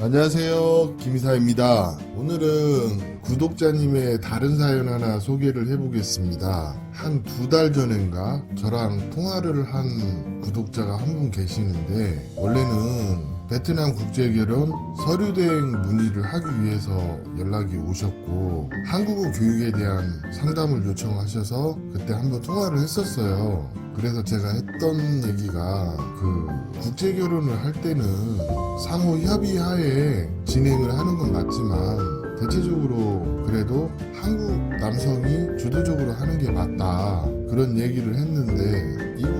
안녕하세요. 김이사입니다. 오늘은 구독자님의 다른 사연 하나 소개를 해보겠습니다. 한 두 달 전인가 저랑 통화를 한 구독자가 한 분 계시는데 원래는 베트남 국제결혼 서류대행 문의를 하기 위해서 연락이 오셨고 한국어 교육에 대한 상담을 요청하셔서 그때 한번 통화를 했었어요. 그래서 제가 했던 얘기가 그 국제결혼을 할 때는 상호 협의하에 진행을 하는 건 맞지만 대체적으로 그래도 한국 남성이 주도적으로 하는 게 맞다 그런 얘기를 했는데 이분이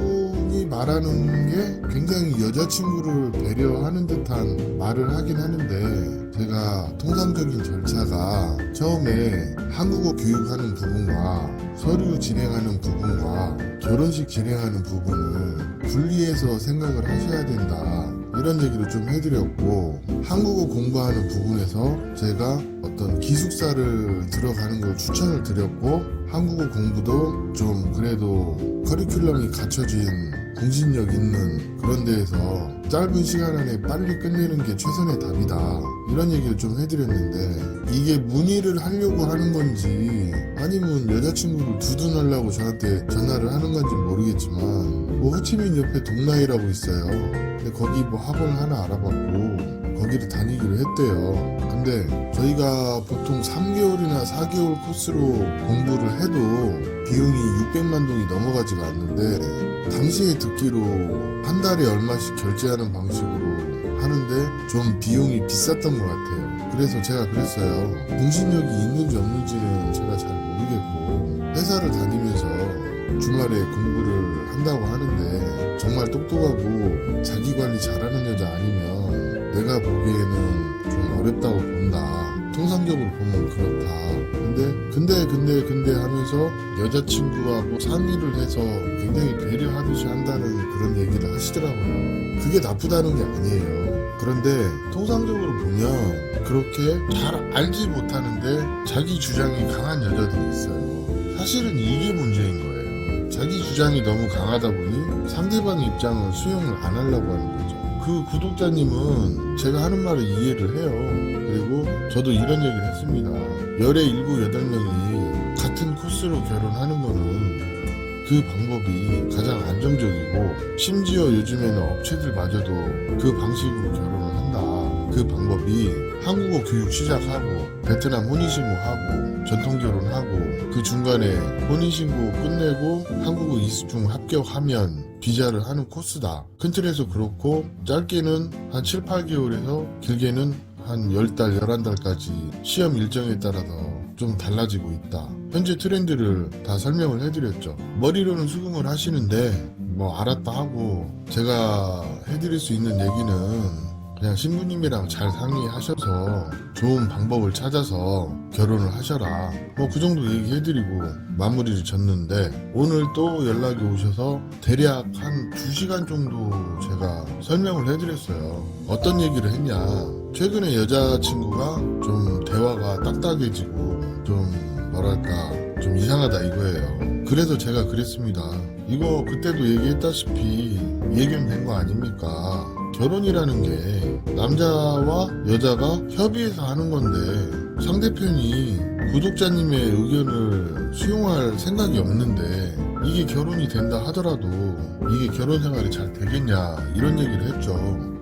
말하는 게 굉장히 여자친구를 배려하는 듯한 말을 하긴 하는데 제가 통상적인 절차가 처음에 한국어 교육하는 부분과 서류 진행하는 부분과 결혼식 진행하는 부분을 분리해서 생각을 하셔야 된다. 이런 얘기를 좀 해드렸고 한국어 공부하는 부분에서 제가 어떤 기숙사를 들어가는 걸 추천을 드렸고 한국어 공부도 좀 그래도 커리큘럼이 갖춰진 공신력 있는 그런 데에서 짧은 시간 안에 빨리 끝내는 게 최선의 답이다. 이런 얘기를 좀 해드렸는데 이게 문의를 하려고 하는 건지 아니면 여자친구를 두둔하려고 저한테 전화를 하는 건지 모르겠지만 뭐 호치민 옆에 동나이라고 있어요 근데 거기 뭐 학원 하나 알아봤고 거기를 다니기로 했대요. 근데 저희가 보통 3개월이나 4개월 코스로 공부를 해도 비용이 600만 동이 넘어가지가 않는데 당시에 듣기로 한 달에 얼마씩 결제하는 방식으로 하는데 좀 비용이 비쌌던 것 같아요. 그래서 제가 그랬어요. 공신력이 있는지 없는지는 제가 잘 모르겠고 회사를 다니면서 주말에 공부를 한다고 하는데 똑똑하고 자기 관리 잘하는 여자 아니면 내가 보기에는 좀 어렵다고 본다. 통상적으로 보면 그렇다. 근데 근데 근데 근데 하면서 여자친구하고 상의를 해서 굉장히 배려하듯이 한다는 그런 얘기를 하시더라고요. 그게 나쁘다는 게 아니에요. 그런데 통상적으로 보면 그렇게 잘 알지 못하는데 자기 주장이 강한 여자들이 있어요. 사실은 이게 문제인 거예요. 자기 주장이 너무 강하다 보니 상대방의 입장을 수용을 안 하려고 하는 거죠. 그 구독자님은 제가 하는 말을 이해를 해요. 그리고 저도 이런 얘기를 했습니다. 열에 일곱, 여덟 명이 같은 코스로 결혼하는 거는 그 방법이 가장 안정적이고 심지어 요즘에는 업체들마저도 그 방식으로 결혼을 한다. 그 방법이 한국어 교육 시작하고 베트남 혼인신고하고 전통결혼하고 그 중간에 혼인신고 끝내고 한국어 이수중 합격하면 비자를 하는 코스다. 큰 틀에서 그렇고 짧게는 한 7, 8개월에서 길게는 한 10달, 11달까지 시험 일정에 따라서 좀 달라지고 있다. 현재 트렌드를 다 설명을 해드렸죠. 머리로는 수긍을 하시는데 뭐 알았다 하고 제가 해드릴 수 있는 얘기는 그냥 신부님이랑 잘 상의하셔서 좋은 방법을 찾아서 결혼을 하셔라. 뭐 그 정도 얘기해드리고 마무리를 졌는데 오늘 또 연락이 오셔서 대략 한 2시간 정도 제가 설명을 해드렸어요. 어떤 얘기를 했냐. 최근에 여자친구가 좀 대화가 딱딱해지고 좀 뭐랄까 좀 이상하다 이거예요. 그래서 제가 그랬습니다. 이거 그때도 얘기했다시피 예견된 거 아닙니까? 결혼이라는 게 남자와 여자가 협의해서 하는 건데 상대편이 구독자님의 의견을 수용할 생각이 없는데 이게 결혼이 된다 하더라도 이게 결혼 생활이 잘 되겠냐 이런 얘기를 했죠.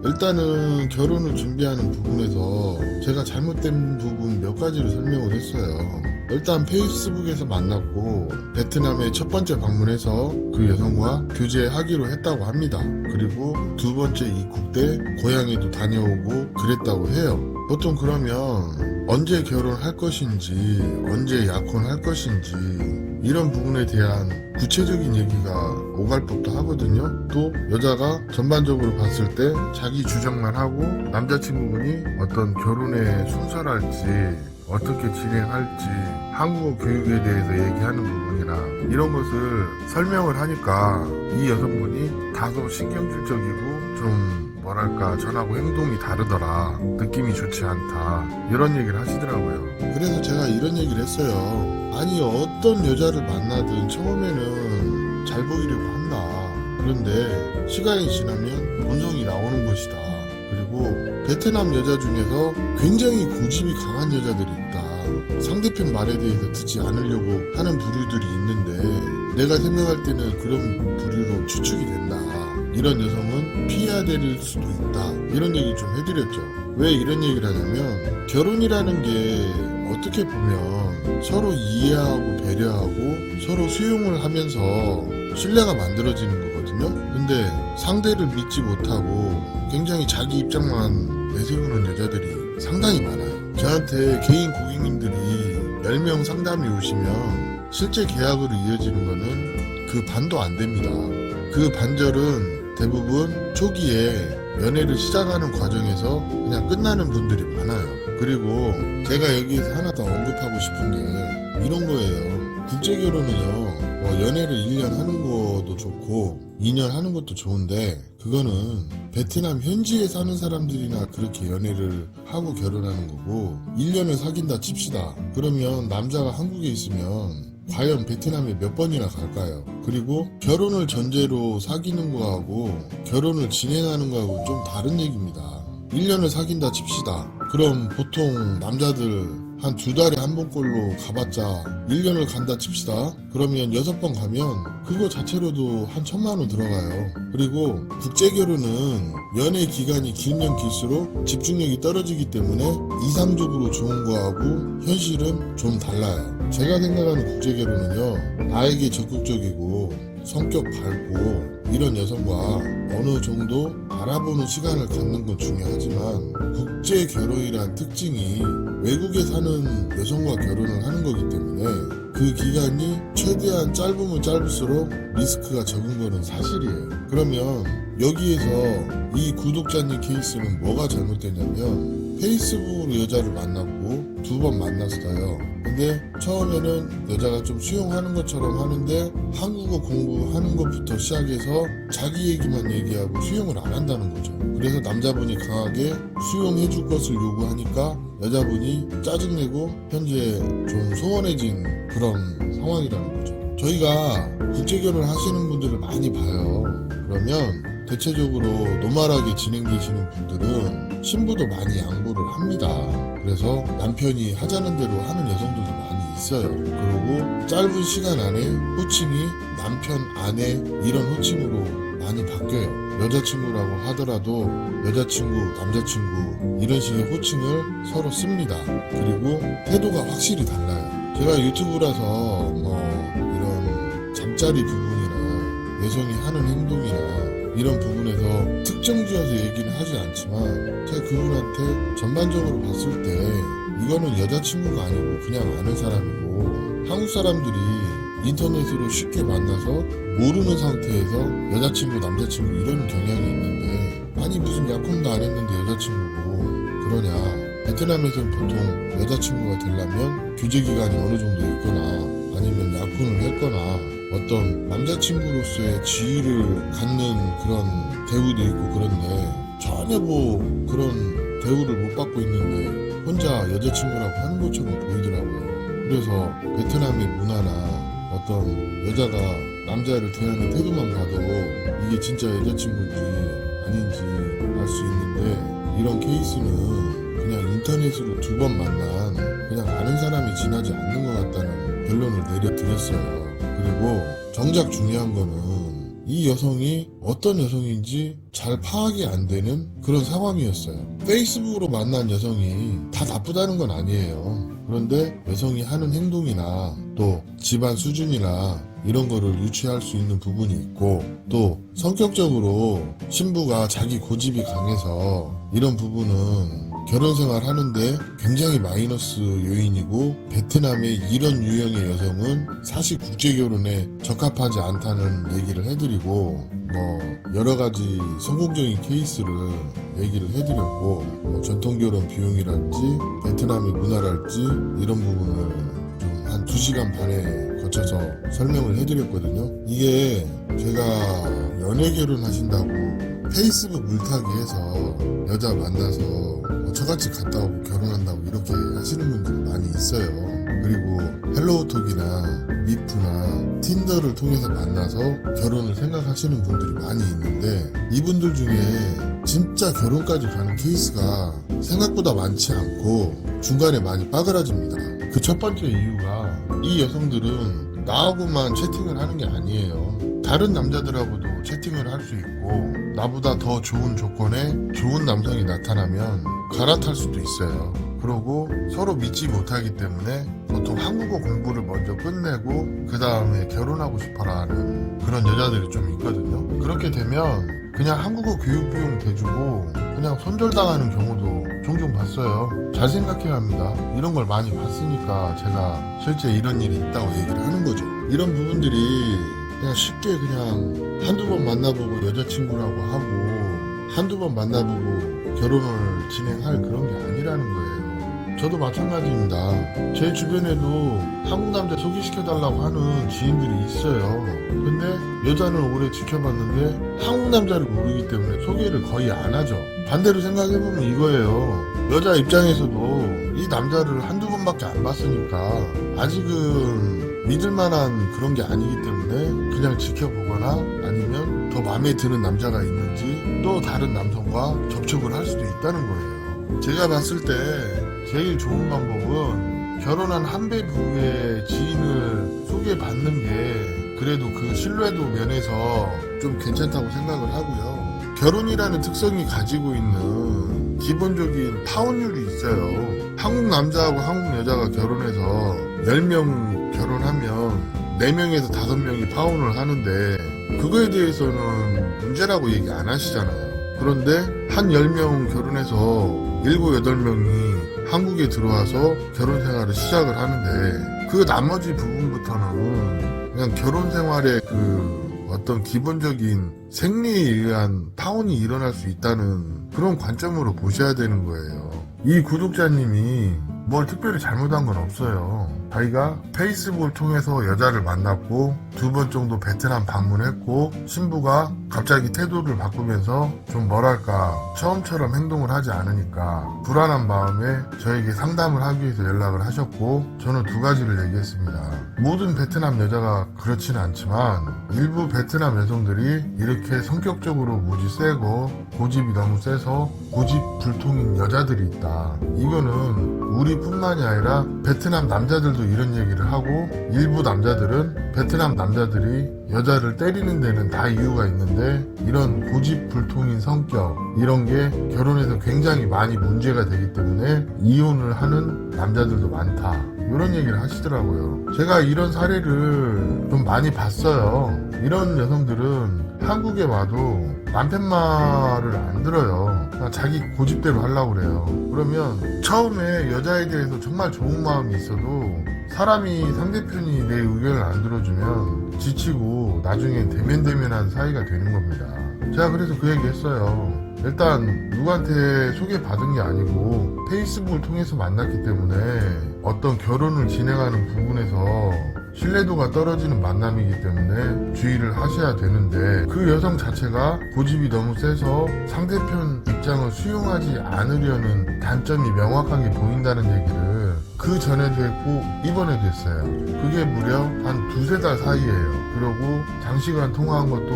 일단은 결혼을 준비하는 부분에서 제가 잘못된 부분 몇 가지를 설명을 했어요. 일단 페이스북에서 만났고 베트남에 첫 번째 방문해서 그 여성과 교제하기로 했다고 합니다. 그리고 두 번째 입국 때 고향에도 다녀오고 그랬다고 해요. 보통 그러면 언제 결혼할 것인지 언제 약혼할 것인지 이런 부분에 대한 구체적인 얘기가 오갈 법도 하거든요. 또 여자가 전반적으로 봤을 때 자기 주장만 하고 남자친구분이 어떤 결혼의 순서랄지 어떻게 진행할지 한국어 교육에 대해서 얘기하는 부분이나 이런 것을 설명을 하니까 이 여성분이 다소 신경질적이고 좀 뭐랄까 전하고 행동이 다르더라. 느낌이 좋지 않다. 이런 얘기를 하시더라고요. 그래서 제가 이런 얘기를 했어요. 아니 어떤 여자를 만나든 처음에는 잘 보이려고 한다. 그런데 시간이 지나면 본성이 나오는 것이다. 그리고 그리고 베트남 여자 중에서 굉장히 고집이 강한 여자들이 있다. 상대편 말에 대해서 듣지 않으려고 하는 부류들이 있는데 내가 생각할 때는 그런 부류로 추측이 된다. 이런 여성은 피해야 될 수도 있다. 이런 얘기 좀 해드렸죠. 왜 이런 얘기를 하냐면 결혼이라는 게 어떻게 보면 서로 이해하고 배려하고 서로 수용을 하면서 신뢰가 만들어지는 거거든요. 근데 상대를 믿지 못하고 굉장히 자기 입장만 내세우는 여자들이 상당히 많아요. 저한테 개인 고객님들이 10명 상담이 오시면 실제 계약으로 이어지는 거는 그 반도 안 됩니다. 그 반절은 대부분 초기에 연애를 시작하는 과정에서 그냥 끝나는 분들이 많아요. 그리고 제가 여기에서 하나 더 언급하고 싶은 게 이런 거예요. 국제 결혼은요, 뭐 연애를 1년 하는 것도 좋고, 2년 하는 것도 좋은데, 그거는 베트남 현지에 사는 사람들이나 그렇게 연애를 하고 결혼하는 거고, 1년을 사귄다 칩시다. 그러면 남자가 한국에 있으면 과연 베트남에 몇 번이나 갈까요? 그리고 결혼을 전제로 사귀는 거하고 결혼을 진행하는 거하고 좀 다른 얘기입니다. 1년을 사귄다 칩시다. 그럼 보통 남자들 한 두 달에 한 번꼴로 가봤자 1년을 간다 칩시다. 그러면 여섯 번 가면 그거 자체로도 한 천만 원 들어가요. 그리고 국제 결혼은 연애 기간이 길면 길수록 집중력이 떨어지기 때문에 이상적으로 좋은 거하고 현실은 좀 달라요. 제가 생각하는 국제 결혼은요. 나에게 적극적이고 성격 밝고 이런 여성과 어느 정도 알아보는 시간을 갖는 건 중요하지만 국제 결혼이란 특징이 외국에 사는 여성과 결혼을 하는 거기 때문에 그 기간이 최대한 짧으면 짧을수록 리스크가 적은 거는 사실이에요. 그러면 여기에서 이 구독자님 케이스는 뭐가 잘못됐냐면 페이스북으로 여자를 만났고 두 번 만났어요. 근데 처음에는 여자가 좀 수용하는 것처럼 하는데 한국어 공부하는 것부터 시작해서 자기 얘기만 얘기하고 수용을 안 한다는 거죠. 그래서 남자분이 강하게 수용해 줄 것을 요구하니까 여자분이 짜증내고 현재 좀 소원해진 그런 상황이라는 거죠. 저희가 국제결혼 하시는 분들을 많이 봐요. 그러면 대체적으로 노멀하게 진행되시는 분들은 신부도 많이 양보를 합니다. 그래서 남편이 하자는 대로 하는 여성들도 많이 있어요. 그리고 짧은 시간 안에 호칭이 남편, 아내 이런 호칭으로 많이 바뀌어요. 여자친구라고 하더라도 여자친구, 남자친구 이런 식의 호칭을 서로 씁니다. 그리고 태도가 확실히 달라요. 제가 유튜브라서 뭐 이런 잠자리 부분이나 여성이 하는 행동이나 이런 부분에서 특정 지어서 얘기는 하지 않지만 제가 그분한테 전반적으로 봤을 때 이거는 여자친구가 아니고 그냥 아는 사람이고 한국 사람들이 인터넷으로 쉽게 만나서 모르는 상태에서 여자친구 남자친구 이런 경향이 있는데 아니 무슨 약혼도 안 했는데 여자친구고 그러냐. 베트남에서는 보통 여자친구가 되려면 규제 기간이 어느 정도 있거나 아니면 약혼을 했거나 어떤 남자친구로서의 지위를 갖는 그런 대우도 있고 그런데 전혀 뭐 그런 대우를 못 받고 있는데 혼자 여자친구라고 하는 것처럼 보이더라고요. 그래서 베트남의 문화나 어떤 여자가 남자를 대하는 태도만 봐도 이게 진짜 여자친구인지 아닌지 알 수 있는데 이런 케이스는 그냥 인터넷으로 두 번 만난 그냥 아는 사람이 지나지 않는 것 같다는 결론을 내려드렸어요. 그리고 정작 중요한 거는 이 여성이 어떤 여성인지 잘 파악이 안 되는 그런 상황이었어요. 페이스북으로 만난 여성이 다 나쁘다는 건 아니에요. 그런데 여성이 하는 행동이나 또 집안 수준이나 이런 거를 유추할 수 있는 부분이 있고 또 성격적으로 신부가 자기 고집이 강해서 이런 부분은 결혼 생활 하는데 굉장히 마이너스 요인이고 베트남의 이런 유형의 여성은 사실 국제 결혼에 적합하지 않다는 얘기를 해드리고 뭐 여러 가지 성공적인 케이스를 얘기를 해드렸고 뭐 전통 결혼 비용이랄지 베트남의 문화랄지 이런 부분을 좀 한 2시간 반에 거쳐서 설명을 해드렸거든요. 이게 제가 연애 결혼 하신다고 페이스북 물타기 해서 여자 만나서 처갓집 갔다 오고 결혼한다고 이렇게 하시는 분들 많이 있어요. 그리고 헬로우톡이나 미프나 틴더를 통해서 만나서 결혼을 생각하시는 분들이 많이 있는데 이분들 중에 진짜 결혼까지 가는 케이스가 생각보다 많지 않고 중간에 많이 빠그라집니다. 그 첫 번째 이유가 이 여성들은 나하고만 채팅을 하는 게 아니에요. 다른 남자들하고도 채팅을 할 수 있고 나보다 더 좋은 조건에 좋은 남성이 나타나면 갈아탈 수도 있어요. 그러고 서로 믿지 못하기 때문에 보통 한국어 공부를 먼저 끝내고 그 다음에 결혼하고 싶어라 하는 그런 여자들이 좀 있거든요. 그렇게 되면 그냥 한국어 교육 비용 대주고 그냥 손절당하는 경우도 종종 봤어요. 잘 생각해야 합니다. 이런 걸 많이 봤으니까 제가 실제 이런 일이 있다고 얘기를 하는 거죠. 이런 부분들이 그냥 쉽게 그냥 한두 번 만나보고 여자친구라고 하고 한두 번 만나보고 결혼을 진행할 그런 게 아니라는 거예요. 저도 마찬가지입니다. 제 주변에도 한국 남자 소개시켜달라고 하는 지인들이 있어요. 근데 여자는 오래 지켜봤는데 한국 남자를 모르기 때문에 소개를 거의 안 하죠. 반대로 생각해보면 이거예요. 여자 입장에서도 이 남자를 한두 번밖에 안 봤으니까 아직은 믿을 만한 그런 게 아니기 때문에 그냥 지켜보거나 아니면 더 마음에 드는 남자가 있는지 또 다른 남성과 접촉을 할 수도 있다는 거예요. 제가 봤을 때 제일 좋은 방법은 결혼한 한배 부부의 지인을 소개받는 게 그래도 그 신뢰도 면에서 좀 괜찮다고 생각을 하고요. 결혼이라는 특성이 가지고 있는 기본적인 파혼율이 있어요. 한국 남자하고 한국 여자가 결혼해서 10명 결혼하면 4명에서 5명이 파혼을 하는데 그거에 대해서는 문제라고 얘기 안 하시잖아요. 그런데 한 10명 결혼해서 7, 8명이 한국에 들어와서 결혼 생활을 시작을 하는데 그 나머지 부분부터는 그냥 결혼 생활의 그 어떤 기본적인 생리에 의한 파혼이 일어날 수 있다는 그런 관점으로 보셔야 되는 거예요. 이 구독자님이 뭘 특별히 잘못한 건 없어요. 자기가 페이스북을 통해서 여자를 만났고 두 번 정도 베트남 방문했고 신부가 갑자기 태도를 바꾸면서 좀 뭐랄까 처음처럼 행동을 하지 않으니까 불안한 마음에 저에게 상담을 하기 위해서 연락을 하셨고 저는 두 가지를 얘기했습니다. 모든 베트남 여자가 그렇지는 않지만 일부 베트남 여성들이 이렇게 성격적으로 무지 세고 고집이 너무 세서 고집 불통인 여자들이 있다. 이거는 우리뿐만이 아니라 베트남 남자들도 이런 얘기를 하고 일부 남자들은 베트남 남자들이 여자를 때리는 데는 다 이유가 있는데 이런 고집 불통인 성격 이런 게 결혼해서 굉장히 많이 문제가 되기 때문에 이혼을 하는 남자들도 많다. 이런 얘기를 하시더라고요. 제가 이런 사례를 좀 많이 봤어요. 이런 여성들은 한국에 와도 남편 말을 안 들어요. 그냥 자기 고집대로 하려고 그래요. 그러면 처음에 여자에 대해서 정말 좋은 마음이 있어도 사람이 상대편이 내 의견을 안 들어주면 지치고 나중에 대면대면한 사이가 되는 겁니다. 제가 그래서 그 얘기 했어요. 일단 누구한테 소개받은 게 아니고 페이스북을 통해서 만났기 때문에 어떤 결혼을 진행하는 부분에서 신뢰도가 떨어지는 만남이기 때문에 주의를 하셔야 되는데 그 여성 자체가 고집이 너무 세서 상대편 입장을 수용하지 않으려는 단점이 명확하게 보인다는 얘기를 그 전에도 했고 이번에도 했어요. 그게 무려 한 두세 달 사이에요. 그리고 장시간 통화한 것도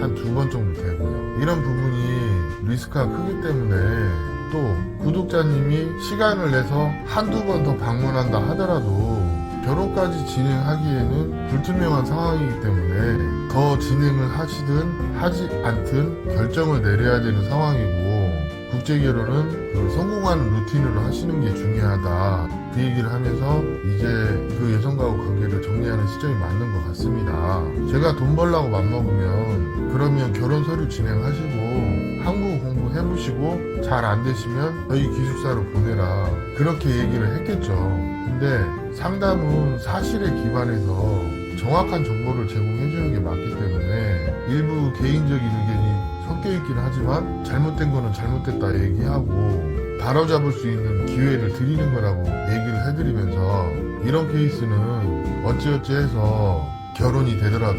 한 두 번 정도 되고요. 이런 부분이 리스크가 크기 때문에 또 구독자님이 시간을 내서 한두 번 더 방문한다 하더라도 결혼까지 진행하기에는 불투명한 상황이기 때문에 더 진행을 하시든 하지 않든 결정을 내려야 되는 상황이고 국제 결혼은 그 성공하는 루틴으로 하시는 게 중요하다 그 얘기를 하면서 이제 그 여성과의 관계를 정리하는 시점이 맞는 것 같습니다. 제가 돈 벌라고 맘먹으면 그러면 결혼 서류 진행하시고 해보시고 잘 안 되시면 저희 기숙사로 보내라 그렇게 얘기를 했겠죠. 근데 상담은 사실에 기반해서 정확한 정보를 제공해 주는 게 맞기 때문에 일부 개인적인 의견이 섞여 있긴 하지만 잘못된 거는 잘못됐다 얘기하고 바로잡을 수 있는 기회를 드리는 거라고 얘기를 해드리면서 이런 케이스는 어찌어찌 해서 결혼이 되더라도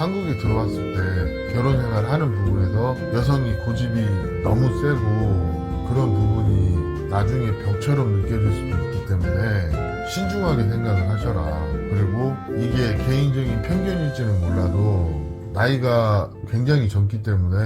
한국에 들어왔을 때 결혼 생활 하는 부분에서 여성이 고집이 너무 세고 그런 부분이 나중에 벽처럼 느껴질 수도 있기 때문에 신중하게 생각을 하셔라. 그리고 이게 개인적인 편견일지는 몰라도 나이가 굉장히 젊기 때문에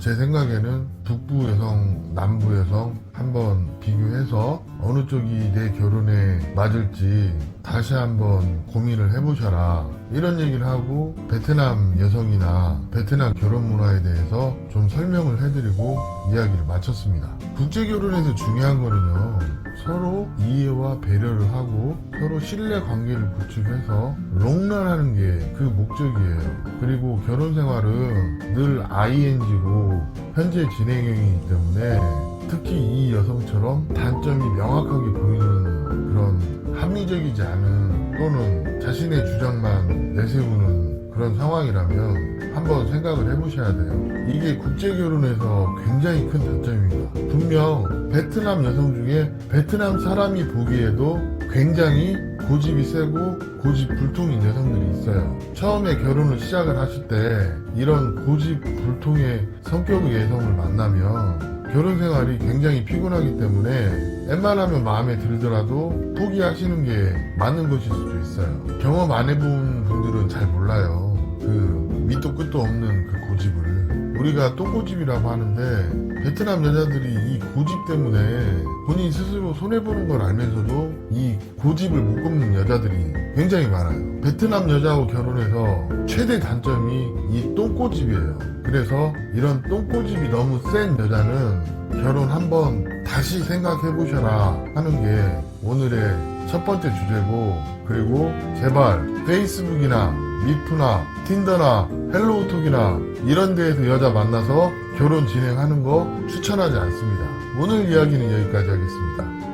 제 생각에는 북부 여성, 남부 여성 한번 비교해서 어느 쪽이 내 결혼에 맞을지 다시 한번 고민을 해보셔라. 이런 얘기를 하고 베트남 여성이나 베트남 결혼 문화에 대해서 좀 설명을 해드리고 이야기를 마쳤습니다. 국제 결혼에서 중요한 거는요. 서로 이해와 배려를 하고 서로 신뢰 관계를 구축해서 롱런하는 게 그 목적이에요. 그리고 결혼 생활은 늘 ING고 현재 진행형이기 때문에 특히 이 여성처럼 단점이 명확하게 보이는 그런 합리적이지 않은 또는 자신의 주장만 내세우는 그런 상황이라면 한번 생각을 해보셔야 돼요. 이게 국제 결혼에서 굉장히 큰 단점입니다. 분명 베트남 여성 중에 베트남 사람이 보기에도 굉장히 고집이 세고 고집 불통인 여성들이 있어요. 처음에 결혼을 시작을 하실 때 이런 고집 불통의 성격의 여성을 만나면 결혼 생활이 굉장히 피곤하기 때문에 웬만하면 마음에 들더라도 포기하시는 게 맞는 것일 수도 있어요. 경험 안 해본 분들은 잘 몰라요. 그 밑도 끝도 없는 그 고집을. 우리가 똥고집이라고 하는데 베트남 여자들이 이 고집 때문에 본인 스스로 손해보는 걸 알면서도 이 고집을 못 굽는 여자들이 굉장히 많아요. 베트남 여자하고 결혼해서 최대 단점이 이 똥고집이에요. 그래서 이런 똥고집이 너무 센 여자는 결혼 한번 다시 생각해 보셔라 하는 게 오늘의 첫 번째 주제고 그리고 제발 페이스북이나 미프나 틴더나 헬로우톡이나 이런 데에서 여자 만나서 결혼 진행하는 거 추천하지 않습니다. 오늘 이야기는 여기까지 하겠습니다.